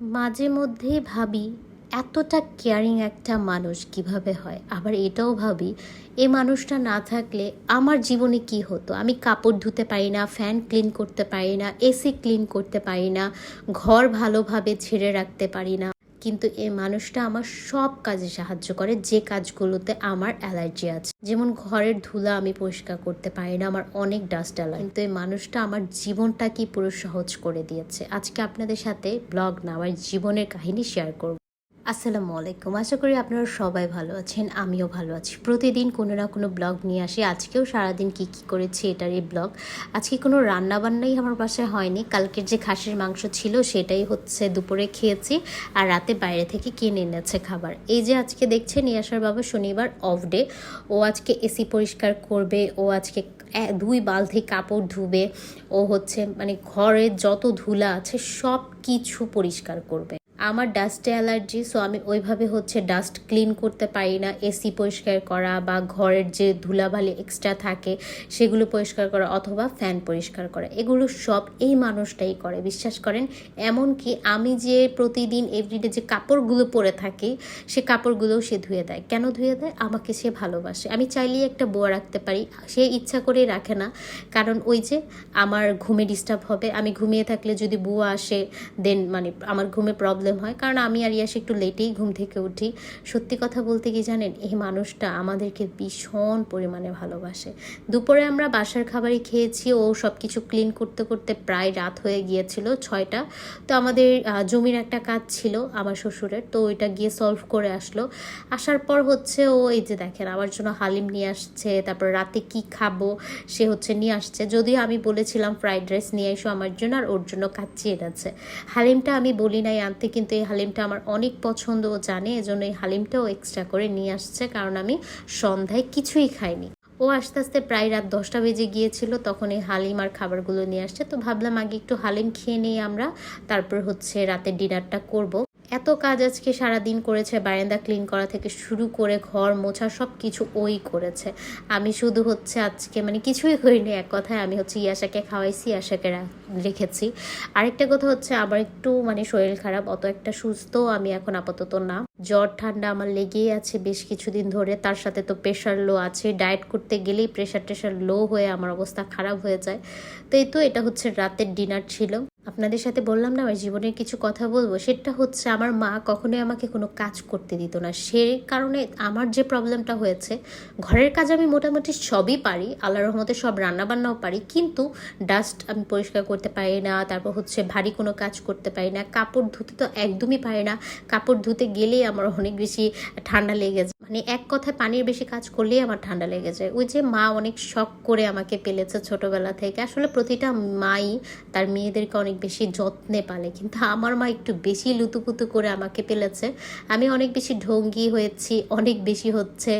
মাঝে মধ্যে ভাবি, এতটা কেয়ারিং একটা মানুষ কীভাবে হয়? আবার এটাও ভাবি, এ মানুষটা না থাকলে আমার জীবনে কি হতো? আমি কাপড় ধুতে পারি না ফ্যান ক্লিন করতে পারি না এসি ক্লিন করতে পারি না, ঘর ভালোভাবে ছেড়ে রাখতে পারি না। কিন্তু এই মানুষটা আমার সব কাজে সাহায্য করে, যে কাজগুলোতে আমার অ্যালার্জি আছে। যেমন ঘরের ধুলা আমি পরিষ্কার করতে পারি না, আমার অনেক ডাস্ট অ্যালার্জি। কিন্তু এই মানুষটা আমার জীবনটাকে পুরো সহজ করে দিয়েছে। আজকে আপনাদের সাথে ব্লগ না আমার জীবনের কাহিনী শেয়ার করব। আসসালামু আলাইকুম। আশা করি আপনারা সবাই ভালো আছেন, আমিও ভালো আছি। প্রতিদিন কোনো না কোনো ব্লগ নিয়ে আসি। আজকেও সারাদিন কি কি করেছি এটার এই ব্লগ। আজকে কোনো রান্না বান্নাই আমার বাসায় হয়নি। কালকের যে খাসির মাংস ছিল সেটাই হচ্ছে দুপুরে খেয়েছি আর রাতে বাইরে থেকে কিনে এনেছে খাবার। এই যে আজকে দেখছে নিয়ে আসার বাবা শনিবার অফ ডে ও আজকে এসি পরিষ্কার করবে, ও আজকে দুই বালতি কাপড় ধুবে, ও হচ্ছে মানে ঘরের যত ধুলা আছে সব কিছু পরিষ্কার করবে। আমার ডাস্টে অ্যালার্জি সো আমি ওইভাবে হচ্ছে ডাস্ট ক্লিন করতে পারি না। এসি পরিষ্কার করা বা ঘরের যে ধুলাবালি এক্সট্রা থাকে, সেগুলো পরিষ্কার করা অথবা ফ্যান পরিষ্কার করা, এগুলো সব এই মানুষটাই করে, বিশ্বাস করেন? এমনকি আমি যে প্রতিদিন এভরিডে যে কাপড়গুলো পরে থাকি, সে কাপড়গুলোও সে ধুয়ে দেয়। কেন ধুয়ে দেয়? আমাকে সে ভালোবাসে। আমি চাইলেই একটা বোয়া রাখতে পারি, সে ইচ্ছা করেই রাখে না। কারণ ওই যে আমার ঘুমে ডিস্টার্ব হবে, আমি ঘুমিয়ে থাকলে যদি বুয়া আসে দেন মানে আমার ঘুমে প্রবলেম হয়। কারণ আমি আর ইয়াসে একটু লেটেই ঘুম থেকে উঠি। সত্যি কথা বলতে কি জানেন, এই মানুষটা আমাদেরকে ভীষণ পরিমাণে ভালোবাসে। দুপুরে আমরা বাসার খাবারই খেয়েছি, ও সব কিছু ক্লিন করতে করতে প্রায় রাত হয়ে গিয়েছিল ছয়টা। তো আমাদের জমির একটা কাজ ছিল আমার শ্বশুরের, তো ওইটা গিয়ে সলভ করে আসলো। আসার পর হচ্ছে ও, এই যে দেখেন, আমার জন্য হালিম নিয়ে আসছে, তারপর রাতে কি খাব সে হচ্ছে নিয়ে আসছে। যদিও আমি বলেছিলাম ফ্রাইড রাইস নিয়ে এসো আমার জন্য, আর ওর জন্য কাচ্চি এনেছে। হালিমটা আমি বলি নাই আনতে কিন্তু এই হালিমটা আমার অনেক পছন্দ ও জানে, এজন্য এই হালিমটাও এক্সট্রা করে নিয়ে আসছে, কারণ আমি সন্ধ্যায় কিছুই খাইনি ও আস্তে আস্তে প্রায় রাত দশটা বেজে গিয়েছিল, তখন এই হালিম আর খাবারগুলো নিয়ে আসছে তো ভাবলাম আগে একটু হালিম খেয়ে নিই আমরা, তারপর হচ্ছে রাতের ডিনারটা করব। এত কাজ আজকে সারাদিন করেছে, বারান্দা ক্লিন করা থেকে শুরু করে ঘর মোছা সব কিছু ওই করেছে। আমি শুধু হচ্ছে আজকে মানে কিছুই করিনি, এক কথায় আমি হচ্ছে ইয়াশাকে খাওয়াইছি, ইয়াশাকে রেখেছি। আরেকটা কথা হচ্ছে আমার একটু মানে শরীর খারাপ, অত একটা সুস্থ আমি এখন আপাতত না। জ্বর, ঠান্ডা আমার লেগেই আছে বেশ কিছুদিন ধরে, তার সাথে তো প্রেশার লো আছে। ডায়েট করতে গেলেই প্রেশার টেশার লো হয়ে আমার অবস্থা খারাপ হয়ে যায়। তো এই তো এটা হচ্ছে রাতের ডিনার ছিল। আপনাদের সাথে বললাম না, আমার জীবনের কিছু কথা বলব। সেটা হচ্ছে, আমার মা কখনোই আমাকে কোনো কাজ করতে দিত না। সে কারণে আমার যে প্রবলেমটা হয়েছে, ঘরের কাজ আমি মোটামুটি সবই পারি আল্লাহ রহমতে সব রান্নাবান্নাও পারি, কিন্তু ডাস্ট আমি পরিষ্কার করতে পারি না, তারপর হচ্ছে ভারী কোনো কাজ করতে পারি না, কাপড় ধুতে তো একদমই পারি না। কাপড় ধুতে গেলেই আমার অনেক বেশি ঠান্ডা লেগে যায়। মানে এক কথায় পানির বেশি কাজ করলেই আমার ঠান্ডা লেগে যায়। ওই যে মা অনেক শখ করে আমাকে পেলেছে ছোটবেলা থেকে। আসলে প্রতিটা মাই তার মেয়েদেরকে অনেক বেশি যত্নে পালে। কিন্তু আমার মা একটু বেশি লুতুপুতু করে আমাকে পেলেছে। আমি অনেক বেশি ঢঙ্গি হয়েছি, অনেক বেশি হচ্ছে।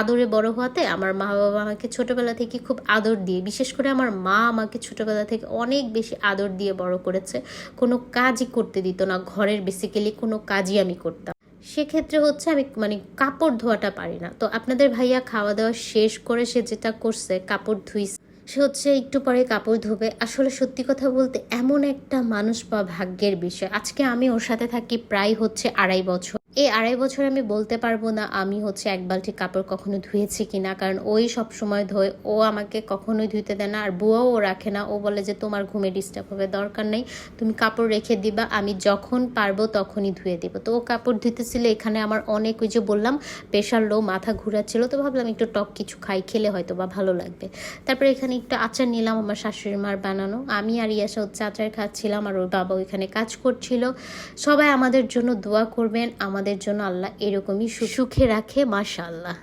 আদরে বড় হওয়াতে আমার মা বাবা আমাকে ছোটবেলা থেকে খুব আদর দিয়ে, বিশেষ করে আমার মা আমাকে ছোটবেলা থেকে অনেক বেশি আদর দিয়ে বড় করেছে। কোনো কাজই করতে দিত না। ঘরের বেসিক্যালি কোনো কাজই আমি করতাম সেক্ষেত্রে হচ্ছে আমি মানে কাপড় ধোয়াটা পারি না। তো আপনাদের ভাইয়া খাওয়া দাওয়া শেষ করে সে যেটা করছে, কাপড় ধুই সে হচ্ছে একটু পরে কাপড় ধোবে। আসলে সত্যি কথা বলতে এমন একটা মানুষ বা ভাগ্যের বিষয়। আজকে আমি ওর সাথে থাকি প্রায় হচ্ছে আড়াই বছর। এই আড়াই বছর আমি বলতে পারব না আমি হচ্ছে এক বালতি কাপড় কখনো ধুয়েছি কিনা, কারণ ওই সব সময় ধোয়, ও আমাকে কখনোই ধুইতে দেয় না আর বুয়াও ও রাখে না। ও বলে যে তোমার ঘুমে ডিস্টার্ব হবে দরকার নেই, তুমি কাপড় রেখে দিবা, আমি যখন পারব তখনই ধুয়ে দিব। তো ও কাপড় ধুতেছিল এখানে আমার অনেক ওই যে বললাম প্রেশার লো মাথা ঘুরাচ্ছিল, তো ভাবলাম একটু টক কিছু খাই, খেলে হয়তো বা ভালো লাগবে। তারপরে এখানে একটু আচার নিলাম আমার শাশুড়ি মার বানানো। আমি আর ইয়াসা হচ্ছে আচার খাচ্ছিলাম আর ওর বাবা ওইখানে কাজ করছিল। সবাই আমাদের জন্য দোয়া করবেন, আমাদের জন্য আল্লাহ এরকমই সুখে রাখে মাশাআল্লাহ।